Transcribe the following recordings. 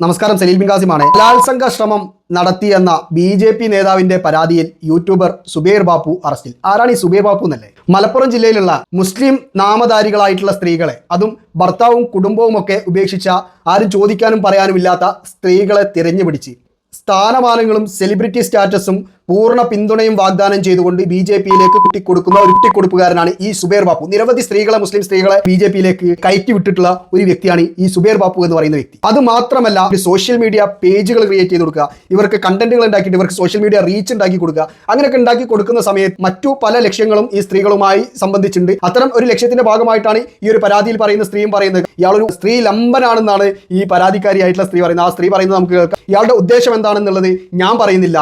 നമസ്കാരം സലീൽ ബിൻ കാസിമാണ് ബലാത്സംഗ ശ്രമം നടത്തിയെന്ന ബി ജെ പി നേതാവിന്റെ പരാതിയിൽ യൂട്യൂബർ സുബൈർ ബാപ്പു അറസ്റ്റിൽ. ആരാണ് ഈ സുബൈർ ബാപ്പു എന്നല്ലേ? മലപ്പുറം ജില്ലയിലുള്ള മുസ്ലിം നാമധാരികളായിട്ടുള്ള സ്ത്രീകളെ അതും ഭർത്താവും കുടുംബവും ഒക്കെ ഉപേക്ഷിച്ച ആരും ചോദിക്കാനും പറയാനും ഇല്ലാത്ത സ്ത്രീകളെ തിരഞ്ഞുപിടിച്ച്. സ്ഥാനമാനങ്ങളും സെലിബ്രിറ്റി സ്റ്റാറ്റസും പൂർണ പിന്തുണയും വാഗ്ദാനം ചെയ്തുകൊണ്ട് ബി ജെ പിയിലേക്ക് കുട്ടിക്കൊടുക്കുന്ന ഒരു കുട്ടിക്കൊടുപ്പുകാരനാണ് ഈ സുബേർ ബാപ്പു. നിരവധി സ്ത്രീകളെ മുസ്ലിം സ്ത്രീകളെ ബി ജെ പിയിലേക്ക് കയറ്റി വിട്ടിട്ടുള്ള ഒരു വ്യക്തിയാണ് ഈ സുബേർ ബാപ്പു എന്ന് പറയുന്ന വ്യക്തി. അത് മാത്രമല്ല ഒരു സോഷ്യൽ മീഡിയ പേജുകൾ ക്രിയേറ്റ് ചെയ്ത് കൊടുക്കുക. ഇവർക്ക് കണ്ടന്റുകൾ ഉണ്ടാക്കിയിട്ട് ഇവർക്ക് സോഷ്യൽ മീഡിയ റീച്ച് ഉണ്ടാക്കി കൊടുക്കുക. അങ്ങനെയൊക്കെ ഉണ്ടാക്കി കൊടുക്കുന്ന സമയത്ത് മറ്റു പല ലക്ഷ്യങ്ങളും ഈ സ്ത്രീകളുമായി സംബന്ധിച്ചിട്ടുണ്ട്. അത്തരം ഒരു ലക്ഷ്യത്തിന്റെ ഭാഗമായിട്ടാണ് ഈ ഒരു പരാതിയിൽ പറയുന്ന സ്ത്രീയും പറയുന്നത്. ഇയാളൊരു സ്ത്രീ ലംബനാണെന്നാണ് ഈ പരാതിക്കാരിയായിട്ടുള്ള സ്ത്രീ പറയുന്നത്. ആ സ്ത്രീ പറയുന്നത് നമുക്ക് കേൾക്കാം. ഇയാളുടെ ഉദ്ദേശം എന്താണെന്നുള്ളത് ഞാൻ പറയുന്നില്ല.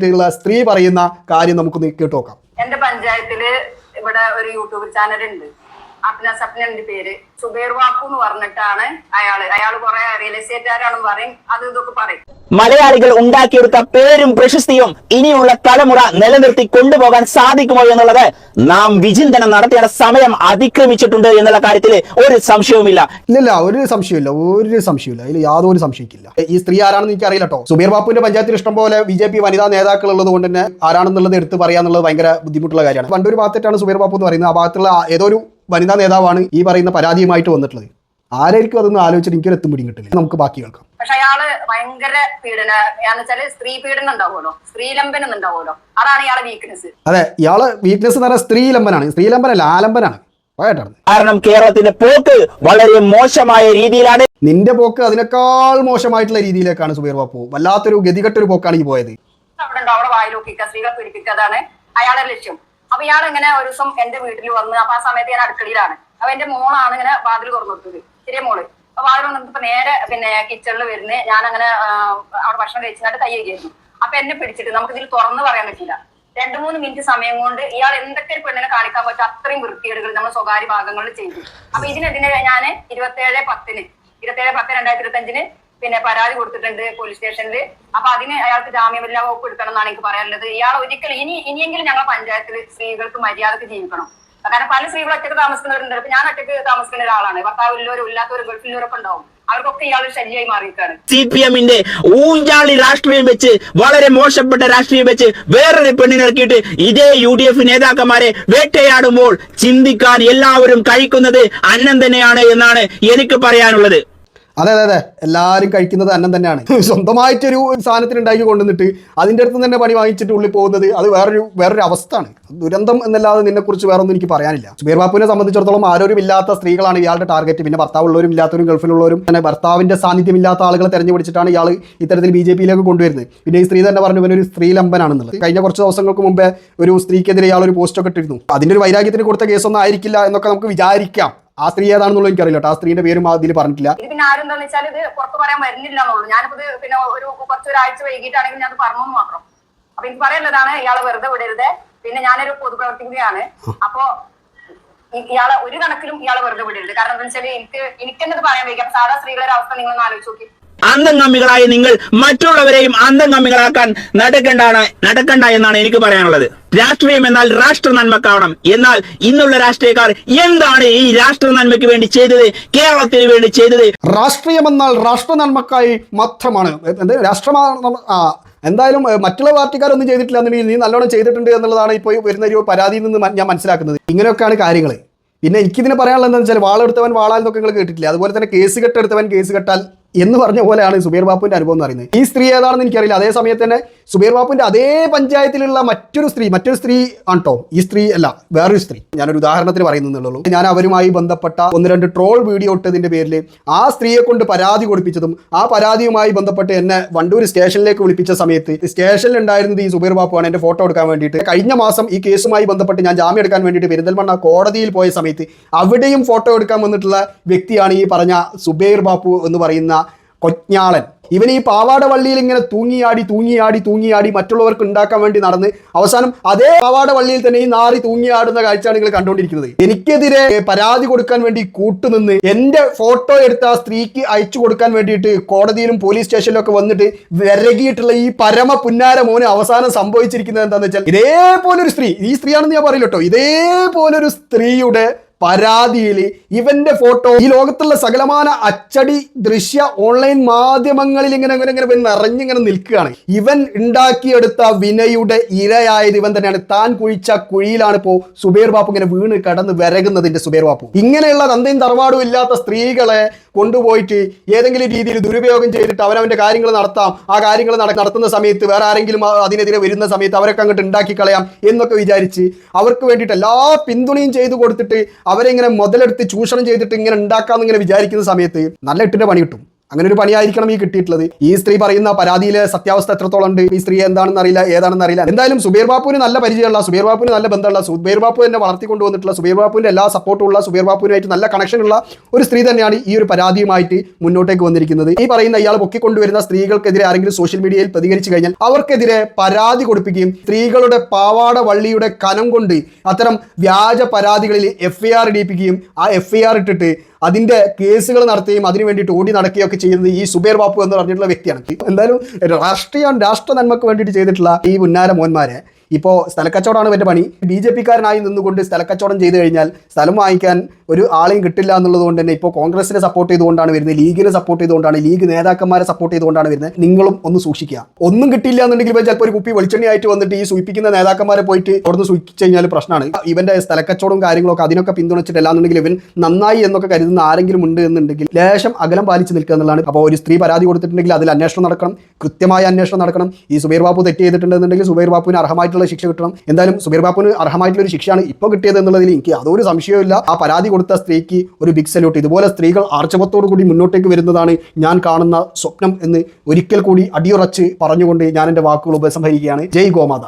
പരാതിക്കാരിയായിട്ടുള്ള സ്ത്രീ പറയുന്ന കാര്യം നമുക്കൊന്ന് കേട്ടു നോക്കാം എന്റെ പഞ്ചായത്തിൽ ഇവിടെ ഒരു യൂട്യൂബ് ചാനൽ ഉണ്ട് അപ്ന സപ്നന്റെ പേര്. സുബൈർ വാപ്പു എന്ന് പറഞ്ഞിട്ടാണ് അയാൾ. അയാൾ കുറെ റിയൽ എസ്റ്റേറ്റുകാരാണെന്ന് പറയും. അത് ഇതൊക്കെ പറയും. മലയാളികൾ ഉണ്ടാക്കിയെടുത്ത പേരും പ്രശസ്തിയും ഇനിയുള്ള തലമുറ നിലനിർത്തി കൊണ്ടുപോകാൻ സാധിക്കുമോ എന്നുള്ളത് നാം വിചിന്തനം നടത്തേണ്ട സമയം അതിക്രമിച്ചിട്ടുണ്ട് എന്നുള്ള കാര്യത്തിൽ ഒരു സംശയവുമില്ല. ഇല്ല ഒരു സംശയമില്ല ഒരു സംശയമില്ല അതിൽ യാതൊരു സംശയിക്കില്ല ഈ സ്ത്രീ ആരാണെന്ന് എനിക്ക് അറിയില്ല കേട്ടോ സുബീർ ബാപ്പുവിന്റെ പഞ്ചായത്തിൽ ഇഷ്ടംപോലെ ബി ജെ പി വനിതാ നേതാക്കൾ ഉള്ളത് കൊണ്ട് തന്നെ ആരാണെന്നുള്ളത് എടുത്ത് പറയാന്നുള്ളത് ഭയങ്കര ബുദ്ധിമുട്ടുള്ള കാര്യമാണ്. പണ്ടൊരു ഭാഗത്തായിട്ടാണ് സുബീർ ബാപ്പു എന്ന് പറയുന്നത്. ആ ഭാഗത്തുള്ള ഏതോ ഒരു വനിതാ നേതാവാണ് ഈ പറയുന്ന പരാതിയുമായിട്ട് വന്നിട്ടുള്ളത്. ആരായിരിക്കും അതൊന്നും ആലോചിച്ചിട്ട് എനിക്കൊരു എത്തും പിടിയും കിട്ടില്ല. നമുക്ക് ബാക്കി കേൾക്കാം. പക്ഷെ അയാൾ ഭയങ്കര പീഡന എന്ന് വെച്ചാൽ സ്ത്രീ പീഡനം ഉണ്ടാവുമല്ലോ? സ്ത്രീലംബനം ഉണ്ടാവുമല്ലോ? അതാണ് ഇയാളെ വീക്ക്നെസ് അതെ ഇയാൾ വീക്ക്നെസ് എന്ന് പറഞ്ഞാൽ സ്ത്രീലംബനാണ് സ്ത്രീലംബനല്ല ആലംബനാണ്. കാരണം കേരളത്തിന്റെ പോക്ക് വളരെ മോശമായ രീതിയിലാണ്. നിന്റെ പോക്ക് അതിനേക്കാൾ മോശമായിട്ടുള്ള രീതിയിലേക്കാണ് സുബീർ ബാപ്പു വല്ലാത്തൊരു ഗതികെട്ടൊരു പോക്കാണ് ഈ പോയത്. അവിടെ വായിലോക്കിക്കുക സ്ത്രീകളെ പീഡിപ്പിക്കുക അതാണ് അയാളുടെ ലക്ഷ്യം. അപ്പൊ ഇയാൾ ഇങ്ങനെ ഒരു ദിവസം എന്റെ വീട്ടിൽ വന്ന് അപ്പൊ ആ സമയത്ത് ഞാൻ അടുക്കളയിലാണ്. അപ്പൊ എന്റെ മോളാണ് ഇങ്ങനെ വാതിൽ തുറന്നു കൊടുത്തത് ചെറിയ മോൾ. അപ്പൊ വാതിൽ വന്നിട്ട് നേരെ പിന്നെ കിച്ചണിൽ വരുന്നത് ഞാൻ അങ്ങനെ അവിടെ ഭക്ഷണം കഴിച്ചിട്ട് കൈ കഴിക്കായിരുന്നു അപ്പൊ എന്നെ പിടിച്ചിട്ട് നമുക്ക് ഇതിൽ തുറന്ന് പറയാൻ പറ്റില്ല. രണ്ടു മൂന്ന് മിനിറ്റ് സമയം കൊണ്ട് ഇയാൾ എന്തൊക്കെ ഒരു പെണ്ണിനെ കാണിക്കാൻ പറ്റും അത്രയും വൃത്തികേടുകൾ നമ്മൾ സ്വകാര്യ ഭാഗങ്ങളിൽ ചെയ്തു. അപ്പൊ ഇതിനെതിരെ ഞാൻ ഇരുപത്തേഴ് പത്തിന് ഇരുപത്തേഴ് പത്ത് രണ്ടായിരത്തി ഇരുപത്തി അഞ്ചിന് പിന്നെ പരാതി കൊടുത്തിട്ടുണ്ട് പോലീസ് സ്റ്റേഷനിൽ അപ്പൊ അതിന് അയാൾക്ക് ജാമ്യമില്ലാ വകുപ്പ് എടുക്കണം എന്നാണ് എനിക്ക് പറയാനുള്ളത്. ഇയാൾ ഒരിക്കലും ഇനി ഇനിയെങ്കിലും ഞങ്ങൾ പഞ്ചായത്തിൽ സ്ത്രീകൾക്ക് മര്യാദയ്ക്ക് ജീവിക്കണം. കാരണം പല സ്ത്രീകൾ ഒറ്റയ്ക്ക് താമസിക്കുന്നവരുണ്ട്. ഇപ്പൊ ഞാൻ ഒറ്റയ്ക്ക് താമസിക്കുന്ന ഒരാളാണ്. ഭർത്താവില്ലവരും ഇല്ലാത്തവരും ഗൾഫിലുള്ളവരൊക്കെ ഉണ്ടാവും. അവർക്കൊക്കെ ഇയാൾ ശല്യമായി മാറിയിട്ടാണ് സി പി എമ്മിന്റെ ഊഞ്ചാളി രാഷ്ട്രീയം വെച്ച് വളരെ മോശപ്പെട്ട രാഷ്ട്രീയം വെച്ച് വേറൊരു പെണ്ണിനിറക്കിയിട്ട് ഇതേ യു ഡി എഫ് നേതാക്കന്മാരെ വേട്ടയാടുമ്പോൾ ചിന്തിക്കാൻ എല്ലാവരും കഴിക്കുന്നത് അന്നം തന്നെയാണ് എന്നാണ് എനിക്ക് പറയാനുള്ളത്. അതെ അതെ അതെ. എല്ലാവരും കഴിക്കുന്നത് അന്നം തന്നെയാണ്. സ്വന്തമായിട്ടൊരു സാധനത്തിന് ഉണ്ടാക്കി കൊണ്ടുവന്നിട്ട് അതിന്റെ അടുത്ത് തന്നെ പണി വാങ്ങിച്ചിട്ട് ഉള്ളിൽ പോകുന്നത് അത് വേറൊരു വേറൊരു അവസ്ഥയാണ്. ദുരന്തം എന്നല്ലാതെ നിന്നെക്കുറിച്ച് വേറൊന്നും എനിക്ക് പറയാനില്ല. സുബീർ ബാപ്പുവിനെ സംബന്ധിച്ചിടത്തോളം ആരോരും ഇല്ലാത്ത സ്ത്രീകളാണ് ഇയാളുടെ ടാർഗറ്റ്. പിന്നെ ഭർത്താവുള്ളവരും ഇല്ലാത്തവരും ഗൾഫിലുള്ളവരും തന്നെ ഭർത്താവിന്റെ സാന്നിധ്യമില്ലാത്ത ആളുകളെ തെരഞ്ഞുപിടിച്ചിട്ടാണ് ഇയാൾ ഇത്തരത്തിൽ ബി ജെ പിയിലേക്ക് കൊണ്ടുവരുന്നത്. പിന്നെ ഈ സ്ത്രീ തന്നെ പറഞ്ഞു ഇവനൊരു സ്ത്രീലംബനാണെന്നുള്ളത്. കഴിഞ്ഞ കുറച്ച് ദിവസങ്ങൾക്ക് മുമ്പേ ഒരു സ്ത്രീക്കെതിരെ ഇയാൾ ഒരു പോസ്റ്റ് ഒക്കെ ഇട്ടിരുന്നു. അതിന്റെ ഒരു വൈരാഗ്യത്തിന് കൊടുത്ത കേസൊന്നും ആയിരിക്കില്ല എന്നൊക്കെ നമുക്ക് വിചാരിക്കാം. ആ സ്ത്രീ ഏതാണെന്നുള്ളത് എനിക്കറിയില്ല കേട്ടോ. ആ സ്ത്രീന്റെ പേരും അതിൽ പറഞ്ഞിട്ടില്ല. ഇത് പിന്നെ ആരും എന്താണെന്ന് വെച്ചാൽ ഇത് പുറത്ത് പറയാൻ വരുന്നില്ല എന്നുള്ളൂ ഞാനിപ്പോ ഇത് പിന്നെ ഒരു കുറച്ചൊരാഴ്ച വൈകിട്ടാണെങ്കിൽ ഞാൻ പറഞ്ഞു മാത്രം. അപ്പൊ എനിക്ക് പറയാനുള്ളതാണ് ഇയാളെ വെറുതെ വിടരുത്. പിന്നെ ഞാനൊരു പൊതുപ്രവർത്തകയാണ് അപ്പോ ഇയാളെ ഒരു കണക്കിലും ഇയാളെ വെറുതെ വിടരുത്. കാരണം എന്താ വെച്ചാൽ എനിക്ക് എനിക്ക് തന്നെ ഇത് പറയാൻ വയ്ക്കാം സാധാ സ്ത്രീകളുടെ അവസ്ഥ നിങ്ങൾ ആലോചിച്ച് നോക്കി. അന്തംഗമ്മികളായ നിങ്ങൾ മറ്റുള്ളവരെയും അന്തംഗമ്മികളാക്കാൻ നടക്കണ്ടാണ് നടക്കണ്ട എന്നാണ് എനിക്ക് പറയാനുള്ളത്. രാഷ്ട്രീയം എന്നാൽ രാഷ്ട്ര നന്മക്കാവണം. എന്നാൽ ഇന്നുള്ള രാഷ്ട്രീയക്കാർ എന്താണ് ഈ രാഷ്ട്ര നന്മയ്ക്ക് വേണ്ടി ചെയ്തത്? കേരളത്തിന് വേണ്ടി ചെയ്തത്? രാഷ്ട്രീയം എന്നാൽ രാഷ്ട്ര നന്മക്കായി മാത്രമാണ്. രാഷ്ട്രമാണ് രാഷ്ട്രമാ എന്തായാലും മറ്റുള്ള പാർട്ടിക്കാരൊന്നും ചെയ്തിട്ടില്ല എന്നുണ്ടെങ്കിൽ നീ നല്ലോണം ചെയ്തിട്ടുണ്ട് എന്നുള്ളതാണ് ഇപ്പോൾ വരുന്ന ഒരു പരാതിയിൽ നിന്ന് ഞാൻ മനസ്സിലാക്കുന്നത്. ഇങ്ങനെയൊക്കെയാണ് കാര്യങ്ങൾ പിന്നെ എനിക്കിതിനെ പറയാനുള്ളത് എന്താണെന്ന് വെച്ചാൽ വാളെടുത്തവൻ വാളാൽ എന്നൊക്കെ നിങ്ങൾ കേട്ടിട്ടില്ല? അതുപോലെ തന്നെ കേസ് കെട്ടെടുത്തവൻ കേസ് കെട്ടാൽ എന്ന് പറഞ്ഞ പോലെയാണ് സുബീർ ബാപ്പുവിന്റെ അനുഭവം എന്ന് പറയുന്നത്. ഈ സ്ത്രീ ഏതാണെന്ന് എനിക്കറിയില്ല. അതേ സമയത്ത് തന്നെ സുബീർ ബാപ്പുവിന്റെ അതേ പഞ്ചായത്തിലുള്ള മറ്റൊരു സ്ത്രീ മറ്റൊരു സ്ത്രീ ആണോ ഈ സ്ത്രീ അല്ല വേറൊരു സ്ത്രീ. ഞാനൊരു ഉദാഹരണത്തിന് പറയുന്നുള്ളൂ ഞാൻ അവരുമായി ബന്ധപ്പെട്ട ഒന്ന് രണ്ട് ട്രോൾ വീഡിയോ ഇട്ടതിന്റെ പേരിൽ ആ സ്ത്രീയെ കൊണ്ട് പരാതി കൊടുപ്പിച്ചതും ആ പരാതിയുമായി ബന്ധപ്പെട്ട് എന്നെ വണ്ടൂർ സ്റ്റേഷനിലേക്ക് വിളിപ്പിച്ച സമയത്ത് സ്റ്റേഷനിൽ ഉണ്ടായിരുന്നത് ഈ സുബീർ ബാപ്പുവാണ്. എന്റെ ഫോട്ടോ എടുക്കാൻ വേണ്ടിയിട്ട് കഴിഞ്ഞ മാസം ഈ കേസുമായി ബന്ധപ്പെട്ട് ഞാൻ ജാമ്യം എടുക്കാൻ വേണ്ടിയിട്ട് പെരിന്തൽമണ്ണ കോടതിയിൽ പോയ സമയത്ത് അവിടെയും ഫോട്ടോ എടുക്കാൻ വന്നിട്ടുള്ള വ്യക്തിയാണ് ഈ പറഞ്ഞ സുബൈർ ബാപ്പു എന്ന് പറയുന്ന കൊഞ്ഞാളൻ. ഇവൻ ഈ പാവാട വള്ളിയിൽ ഇങ്ങനെ തൂങ്ങിയാടി തൂങ്ങിയാടി തൂങ്ങിയാടി മറ്റുള്ളവർക്ക് ഉണ്ടാക്കാൻ വേണ്ടി നടന്ന് അവസാനം അതേ പാവാട വള്ളിയിൽ തന്നെ ഈ നാറി തൂങ്ങിയാടുന്ന കാഴ്ചയാണ് നിങ്ങൾ കണ്ടുകൊണ്ടിരിക്കുന്നത്. എനിക്കെതിരെ പരാതി കൊടുക്കാൻ വേണ്ടി കൂട്ടുനിന്ന് എന്റെ ഫോട്ടോ എടുത്ത ആ സ്ത്രീക്ക് അയച്ചു കൊടുക്കാൻ വേണ്ടിയിട്ട് കോടതിയിലും പോലീസ് സ്റ്റേഷനിലും ഒക്കെ വന്നിട്ട് വിരകിയിട്ടുള്ള ഈ പരമ പുന്നാര മോന് അവസാനം സംഭവിച്ചിരിക്കുന്നത് എന്താണെന്ന് വെച്ചാൽ ഇതേപോലൊരു സ്ത്രീ ഈ സ്ത്രീയാണെന്ന് ഞാൻ പറയില്ല കേട്ടോ. ഇതേപോലൊരു സ്ത്രീയുടെ പരാതിയിൽ ഇവന്റെ ഫോട്ടോ ഈ ലോകത്തുള്ള സകലമാന അച്ചടി ദൃശ്യ ഓൺലൈൻ മാധ്യമങ്ങളിൽ ഇങ്ങനെ ഇങ്ങനെ ഇങ്ങനെ നിറഞ്ഞിങ്ങനെ നിൽക്കുകയാണ്. ഇവൻ ഉണ്ടാക്കിയെടുത്ത വിനയുടെ ഇരയായത് ഇവൻ തന്നെയാണ്. താൻ കുഴിച്ച കുഴിയിലാണ് ഇപ്പോ സുബേർ ബാപ്പു ഇങ്ങനെ വീണ് കടന്ന് വിരകുന്നതിന്റെ സുബേർ ബാപ്പു ഇങ്ങനെയുള്ള തന്തയും തറവാടും ഇല്ലാത്ത സ്ത്രീകളെ കൊണ്ടുപോയിട്ട് ഏതെങ്കിലും രീതിയിൽ ദുരുപയോഗം ചെയ്തിട്ട് അവരവന്റെ കാര്യങ്ങൾ നടത്താം. ആ കാര്യങ്ങൾ നടത്തുന്ന സമയത്ത് വേറെ ആരെങ്കിലും അതിനെതിരെ വരുന്ന സമയത്ത് അവരൊക്കെ അങ്ങോട്ട് ഉണ്ടാക്കി കളയാം എന്നൊക്കെ വിചാരിച്ച് അവർക്ക് വേണ്ടിയിട്ട് എല്ലാ പിന്തുണയും ചെയ്തു കൊടുത്തിട്ട് അവരെ ഇങ്ങനെ മുതലെടുത്ത് ചൂഷണം ചെയ്തിട്ട് ഇങ്ങനെ ഉണ്ടാക്കാമെന്ന് ഇങ്ങനെ വിചാരിക്കുന്ന സമയത്ത് നല്ല എട്ടിന്റെ പണി കിട്ടും. അങ്ങനെ ഒരു പണിയായിരിക്കണം ഈ കിട്ടിയിട്ടുള്ളത്. ഈ സ്ത്രീ പറയുന്ന പരാതിയിലെ സത്യാവസ്ഥ എത്രത്തോളം ഉണ്ട് ഈ സ്ത്രീ എന്താണെന്ന് അറിയില്ല ഏതാണെന്ന് അറിയില്ല എന്തായാലും സുബീർ ബാപ്പുവിന് നല്ല പരിചയമുള്ള സുബീർ ബാപ്പുവിന് നല്ല ബന്ധമുള്ള സുബീർ ബാപ്പു വളർത്തി വളർത്തിക്കൊണ്ടുവന്നിട്ടുള്ള സുബീർ ബാപ്പുവിന്റെ എല്ലാ സപ്പോർട്ടുള്ള സുബീർ ബാപ്പുവിനായിട്ട് നല്ല കണക്ഷൻ ഉള്ള ഒരു സ്ത്രീ തന്നെയാണ് ഈ ഒരു പരാതിയുമായിട്ട് മുന്നോട്ടേക്ക് വന്നിരിക്കുന്നത്. ഈ പറയുന്ന ഇയാൾ പൊക്കിക്കൊണ്ടുവരുന്ന സ്ത്രീകൾക്കെതിരെ ആരെങ്കിലും സോഷ്യൽ മീഡിയയിൽ പ്രതികരിച്ചു കഴിഞ്ഞാൽ അവർക്കെതിരെ പരാതി കൊടുപ്പിക്കുകയും സ്ത്രീകളുടെ പാവാട വള്ളിയുടെ കനം കൊണ്ട് അത്തരം വ്യാജ പരാതികളിൽ എഫ്ഐആർ ഇടിപ്പിക്കുകയും ആ എഫ്ഐആർ ഇട്ടിട്ട് അതിന്റെ കേസുകൾ നടത്തുകയും അതിനു വേണ്ടിയിട്ട് ഓടി നടക്കുകയൊക്കെ ചെയ്യുന്നത് ഈ സുബേർ ബാപ്പു എന്ന് പറഞ്ഞിട്ടുള്ള വ്യക്തിയാണ്. എന്തായാലും രാഷ്ട്രീയ രാഷ്ട്ര നന്മക്ക് വേണ്ടിയിട്ട് ചെയ്തിട്ടുള്ള ഈ ഉന്നാര മോന്മാരെ ഇപ്പോൾ സ്ഥലക്കച്ചവടമാണ് ഇവന്റെ പണി. ബി ജെ പിക്കാരനായി നിന്നുകൊണ്ട് സ്ഥലക്കച്ചവടം ചെയ്തു കഴിഞ്ഞാൽ സ്ഥലം വാങ്ങിക്കാൻ ഒരു ആളെയും കിട്ടില്ല എന്നുള്ളത് കൊണ്ട് തന്നെ ഇപ്പോൾ കോൺഗ്രസിനെ സപ്പോർട്ട് ചെയ്തുകൊണ്ടാണ് വരുന്നത് ലീഗിനെ സപ്പോർട്ട് ചെയ്തുകൊണ്ടാണ് ലീഗ് നേതാക്കന്മാരെ സപ്പോർട്ട് ചെയ്തുകൊണ്ടാണ് വരുന്നത്. നിങ്ങളും ഒന്ന് സൂക്ഷിക്കുക. ഒന്നും കിട്ടില്ല എന്നുണ്ടെങ്കിൽ ചിലപ്പോൾ ഒരു കുപ്പി വെളിച്ചെണ്ണയായിട്ട് വന്നിട്ട് ഈ സൂചിപ്പിക്കുന്ന നേതാക്കന്മാരെ പോയിട്ട് അവിടുന്ന് സൂചിപ്പിച്ചു കഴിഞ്ഞാൽ പ്രശ്നമാണ്. ഇവന്റെ സ്ഥലക്കച്ചവടവും കാര്യങ്ങളൊക്കെ അതിനൊക്കെ പിന്തുണച്ചിട്ടില്ല എന്നുണ്ടെങ്കിൽ ഇവൻ നന്നായി എന്നൊക്കെ കരുതുന്ന ആരെങ്കിലും ഉണ്ട് എന്നുണ്ടെങ്കിൽ ലേശം അകലം പാലിച്ച് നിൽക്കുക എന്നുള്ളതാണ്. അപ്പോൾ ഒരു സ്ത്രീ പരാതി കൊടുത്തിട്ടുണ്ടെങ്കിൽ അതിൽ അന്വേഷണം നടക്കണം. കൃത്യമായ അന്വേഷണം നടക്കണം. ഈ സുബൈർ ബാബു തെറ്റ് ചെയ്തിട്ടുണ്ടെന്നുണ്ടെങ്കിൽ സുബൈർ ബാബുവിന് അർഹമായിട്ടുള്ള ശിക്ഷ കിട്ടണം. എന്തായാലും സുബൈർ ബാബുവിന് അർഹമായിട്ടുള്ള ഒരു ശിക്ഷയാണ് ഇപ്പോൾ കിട്ടിയത് എന്നുള്ളതിൽ എനിക്ക് അതൊരു സംശയമില്ല ആ പരാതി കൊടുത്ത സ്ത്രീക്ക് ഒരു ബിഗ് സല്യൂട്ട് ഇതുപോലെ സ്ത്രീകൾ ആർച്ചവത്തോടു കൂടി മുന്നോട്ടേക്ക് വരുന്നതാണ് ഞാൻ കാണുന്ന സ്വപ്നം എന്ന് ഒരിക്കൽ കൂടി അടിയുറച്ച് പറഞ്ഞുകൊണ്ട് ഞാൻ എന്റെ വാക്കുകൾ ഉപസംഹരിക്കുകയാണ്. ജയ് ഗോമാത.